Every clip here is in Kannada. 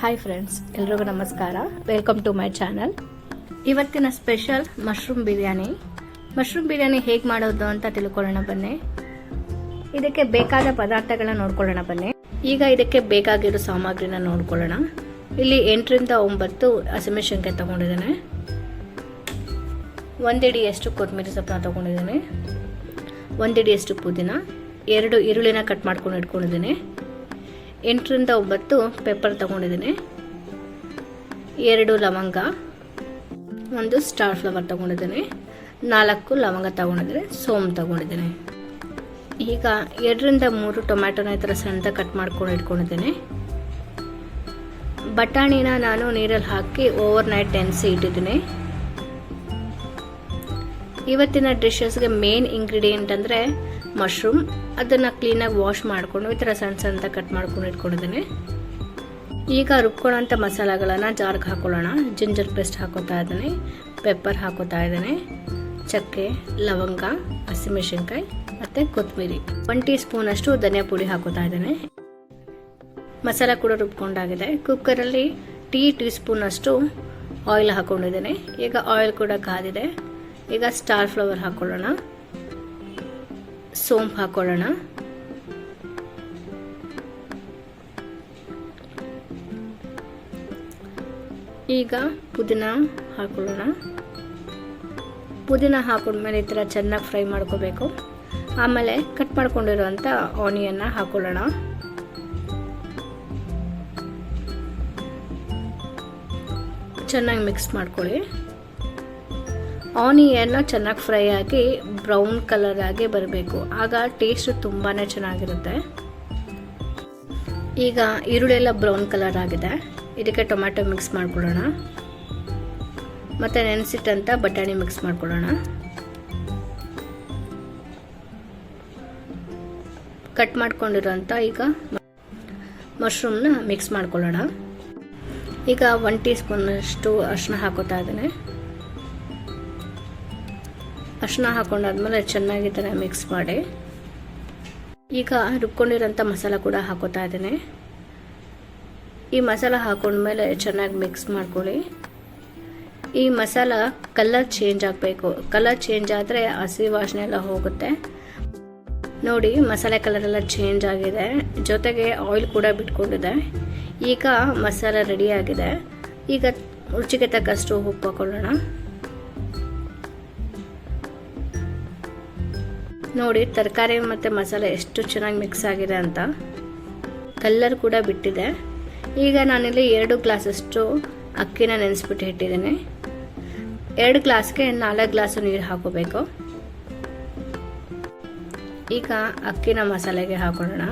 ಹಾಯ್ ಫ್ರೆಂಡ್ಸ್ ಎಲ್ರಿಗೂ ನಮಸ್ಕಾರ. ವೆಲ್ಕಮ್ ಟು ಮೈ ಚಾನಲ್ ಇವತ್ತಿನ special mushroom biryani. Mushroom biryani ಹೇಗೆ ಮಾಡೋದು ಅಂತ ತಿಳ್ಕೊಳ್ಳೋಣ ಬನ್ನಿ. ಇದಕ್ಕೆ ಬೇಕಾದ ಪದಾರ್ಥಗಳನ್ನ ನೋಡ್ಕೊಳ್ಳೋಣ ಬನ್ನಿ. ಈಗ ಇದಕ್ಕೆ ಬೇಕಾಗಿರೋ ಸಾಮಗ್ರಿನ ನೋಡ್ಕೊಳ್ಳೋಣ. ಇಲ್ಲಿ ಎಂಟರಿಂದ ಒಂಬತ್ತು ಹಸಿಮೆಣಸಿನ್ಕಾಯಿ ತಗೊಂಡಿದ್ದೇನೆ. ಒಂದಿಡಿಯಷ್ಟು ಕೊತ್ತಂಬರಿ ಸೊಪ್ಪನ್ನ ತಗೊಂಡಿದ್ದೇನೆ. ಒಂದಿಡಿಯಷ್ಟು ಪುದೀನ. ಎರಡು ಈರುಳ್ಳಿನ ಕಟ್ ಮಾಡ್ಕೊಂಡು ಇಟ್ಕೊಂಡಿದ್ದೀನಿ. ಎಂಟರಿಂದ ಒಂಬತ್ತು ಪೆಪ್ಪರ್ ತಗೊಂಡಿದ್ದೀನಿ. ಎರಡು ಲವಂಗ, ಒಂದು ಸ್ಟಾರ್ ಫ್ಲವರ್ ತಗೊಂಡಿದ್ದೀನಿ. ನಾಲ್ಕು ಲವಂಗ ತಗೊಂಡಿದ್ದೀನಿ, ಸೋಮ್ ತಗೊಂಡಿದ್ದೀನಿ. ಈಗ ಎರಡರಿಂದ ಮೂರು ಟೊಮ್ಯಾಟೊನ ಈ ಥರ ಸಣ್ಣದ ಕಟ್ ಮಾಡ್ಕೊಂಡು ಇಟ್ಕೊಂಡಿದ್ದೀನಿ. ಬಟಾಣಿನ ನಾನು ನೀರಲ್ಲಿ ಹಾಕಿ ಓವರ್ ನೈಟ್ ನೆನೆಸಿ ಇಟ್ಟಿದ್ದೀನಿ. ಇವತ್ತಿನ ಡಿಶಸ್ಗೆ ಮೇನ್ ಇಂಗ್ರೀಡಿಯೆಂಟ್ ಅಂದರೆ ಮಶ್ರೂಮ್ ಅದನ್ನು ಕ್ಲೀನಾಗಿ ವಾಶ್ ಮಾಡಿಕೊಂಡು ಈ ಥರ ಸಣ್ಣ ಸಣ್ಣ ಕಟ್ ಮಾಡ್ಕೊಂಡು ಇಟ್ಕೊಂಡಿದ್ದೀನಿ. ಈಗ ರುಬ್ಕೊಳ್ಳೋಂಥ ಮಸಾಲೆಗಳನ್ನು ಜಾರ್ಗೆ ಹಾಕೊಳ್ಳೋಣ. ಜಿಂಜರ್ ಪೇಸ್ಟ್ ಹಾಕೋತಾ ಇದ್ದೀನಿ. ಪೆಪ್ಪರ್ ಹಾಕೋತಾ ಇದ್ದೀನಿ. ಚಕ್ಕೆ, ಲವಂಗ, ಹಸಿಮೆಣಸಿನ್ಕಾಯಿ ಮತ್ತು ಕೊತ್ತಂಬರಿ. ಒನ್ ಟೀ ಸ್ಪೂನಷ್ಟು ಧನಿಯಾ ಪುಡಿ ಹಾಕೋತಾ ಇದ್ದೀನಿ. ಮಸಾಲ ಕೂಡ ರುಬ್ಕೊಂಡಾಗಿದೆ. ಕುಕ್ಕರಲ್ಲಿ ಟೀ ಟೀ ಸ್ಪೂನಷ್ಟು ಆಯಿಲ್ ಹಾಕೊಂಡಿದ್ದೀನಿ. ಈಗ ಆಯಿಲ್ ಕೂಡ ಕಾದಿದೆ. ಈಗ ಸ್ಟಾರ್ ಫ್ಲವರ್ ಹಾಕೊಳ್ಳೋಣ. ಸೋಂಪು ಹಾಕೊಳ್ಳೋಣ. ಈಗ ಪುದೀನ ಹಾಕೊಳ್ಳೋಣ. ಪುದೀನ ಹಾಕೊಂಡ್ಮೇಲೆ ಈ ಥರ ಚೆನ್ನಾಗಿ ಫ್ರೈ ಮಾಡ್ಕೋಬೇಕು. ಆಮೇಲೆ ಕಟ್ ಮಾಡ್ಕೊಂಡಿರುವಂಥ ಆನಿಯನ್ನ ಹಾಕೊಳ್ಳೋಣ. ಚೆನ್ನಾಗಿ ಮಿಕ್ಸ್ ಮಾಡ್ಕೊಳ್ಳಿ. ಆನಿಯನ್ನ ಚೆನ್ನಾಗಿ ಫ್ರೈ ಆಗಿ ಬ್ರೌನ್ ಕಲರ್ ಆಗಿ ಬರಬೇಕು. ಆಗ ಟೇಸ್ಟ್ ತುಂಬಾ ಚೆನ್ನಾಗಿರುತ್ತೆ. ಈಗ ಈರುಳ್ಳಿ ಎಲ್ಲ ಬ್ರೌನ್ ಕಲರ್ ಆಗಿದೆ. ಇದಕ್ಕೆ ಟೊಮ್ಯಾಟೊ ಮಿಕ್ಸ್ ಮಾಡ್ಕೊಳ್ಳೋಣ. ಮತ್ತು ನೆನೆಸಿಟ್ಟಂಥ ಬಟಾಣಿ ಮಿಕ್ಸ್ ಮಾಡ್ಕೊಳ್ಳೋಣ. ಕಟ್ ಮಾಡ್ಕೊಂಡಿರೋಂಥ ಈಗ ಮಶ್ರೂಮ್ನ ಮಿಕ್ಸ್ ಮಾಡ್ಕೊಳ್ಳೋಣ. ಈಗ ಒನ್ ಟೀ ಸ್ಪೂನಷ್ಟು ಅರಿಶಿನ ಹಾಕೋತಾ ಇದ್ದೇನೆ. ಅರಿಶಿನ ಹಾಕೊಂಡಾದ್ಮೇಲೆ ಚೆನ್ನಾಗಿ ಥರ ಮಿಕ್ಸ್ ಮಾಡಿ. ಈಗ ರುಬ್ಕೊಂಡಿರೋಂಥ ಮಸಾಲ ಕೂಡ ಹಾಕೋತಾ ಇದ್ದೀನಿ. ಈ ಮಸಾಲ ಹಾಕೊಂಡ್ಮೇಲೆ ಚೆನ್ನಾಗಿ ಮಿಕ್ಸ್ ಮಾಡ್ಕೊಳ್ಳಿ. ಈ ಮಸಾಲ ಕಲರ್ ಚೇಂಜ್ ಆಗಬೇಕು. ಕಲರ್ ಚೇಂಜ್ ಆದರೆ ಹಸಿ ವಾಸನೆ ಎಲ್ಲ ಹೋಗುತ್ತೆ. ನೋಡಿ, ಮಸಾಲೆ ಕಲರ್ ಎಲ್ಲ ಚೇಂಜ್ ಆಗಿದೆ. ಜೊತೆಗೆ ಆಯಿಲ್ ಕೂಡ ಬಿಟ್ಕೊಂಡಿದೆ ಈಗ ಮಸಾಲ ರೆಡಿಯಾಗಿದೆ ಈಗ ರುಚಿಗೆ ತಕ್ಕಷ್ಟು ಉಪ್ಪು ಹಾಕೊಳ್ಳೋಣ. ನೋಡಿ, ತರಕಾರಿ ಮತ್ತು ಮಸಾಲೆ ಎಷ್ಟು ಚೆನ್ನಾಗಿ ಮಿಕ್ಸ್ ಆಗಿದೆ ಅಂತ ಕಲ್ಲರ್ ಕೂಡ ಬಿಟ್ಟಿದೆ. ಈಗ ನಾನಿಲ್ಲಿ ಎರಡು ಗ್ಲಾಸಷ್ಟು ಅಕ್ಕಿನ ನೆನೆಸ್ಬಿಟ್ಟು ಇಟ್ಟಿದ್ದೀನಿ. ಎರಡು ಗ್ಲಾಸ್ಗೆ ನಾಲ್ಕು ಗ್ಲಾಸು ನೀರು ಹಾಕೋಬೇಕು. ಈಗ ಅಕ್ಕಿನ ಮಸಾಲೆಗೆ ಹಾಕೊಳ್ಳೋಣ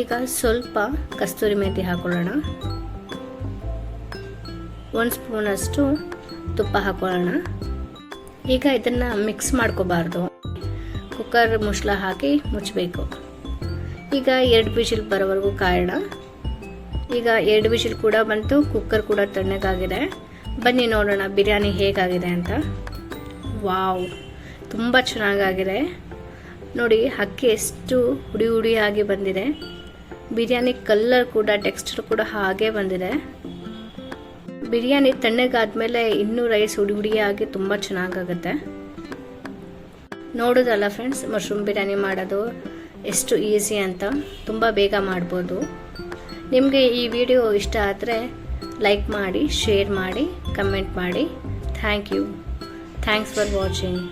ಈಗ ಸ್ವಲ್ಪ ಕಸ್ತೂರಿ ಮೆಂತಿ ಹಾಕೊಳ್ಳೋಣ. ಒಂದು ಸ್ಪೂನಷ್ಟು ತುಪ್ಪ ಹಾಕೊಳ್ಳೋಣ. ಈಗ ಇದನ್ನು ಮಿಕ್ಸ್ ಮಾಡ್ಕೋಬಾರ್ದು. ಕುಕ್ಕರ್ ಮುಚ್ಚಳ ಹಾಕಿ ಮುಚ್ಚಬೇಕು ಈಗ ಎರಡು ಬಿಸಿಲ್ ಬರೋವರೆಗೂ ಕಾಯೋಣ. ಈಗ ಎರಡು ಬಿಸಿಲ್ ಕೂಡ ಬಂತು ಕುಕ್ಕರ್ ಕೂಡ ತಣ್ಣಗಾಗಿದೆ. ಬನ್ನಿ ನೋಡೋಣ ಬಿರಿಯಾನಿ ಹೇಗಾಗಿದೆ ಅಂತ. ವಾವ್, ತುಂಬ ಚೆನ್ನಾಗಾಗಿದೆ. ನೋಡಿ ಅಕ್ಕಿ ಎಷ್ಟು ಹುಡಿ ಹುಡಿಯಾಗಿ ಬಂದಿದೆ. ಬಿರಿಯಾನಿ ಕಲ್ಲರ್ ಕೂಡ ಟೆಕ್ಸ್ಚರ್ ಕೂಡ ಹಾಗೆ ಬಂದಿದೆ. ಬಿರಿಯಾನಿ ತಣ್ಣಗಾದ್ಮೇಲೆ ಇನ್ನೂ ರೈಸ್ ಹುಡಿ ಹುಡಿಯಾಗಿ ತುಂಬ ಚೆನ್ನಾಗಾಗುತ್ತೆ. ನೋಡೋದಲ್ಲ ಫ್ರೆಂಡ್ಸ್ ಮಶ್ರೂಮ್ ಬಿರಿಯಾನಿ ಮಾಡೋದು ಎಷ್ಟು ಈಸಿ ಅಂತ. ತುಂಬ ಬೇಗ ಮಾಡ್ಬೋದು. ನಿಮಗೆ ಈ ವಿಡಿಯೋ ಇಷ್ಟ ಆದರೆ ಲೈಕ್ ಮಾಡಿ ಶೇರ್ ಮಾಡಿ ಕಮೆಂಟ್ ಮಾಡಿ. Thank you thanks for watching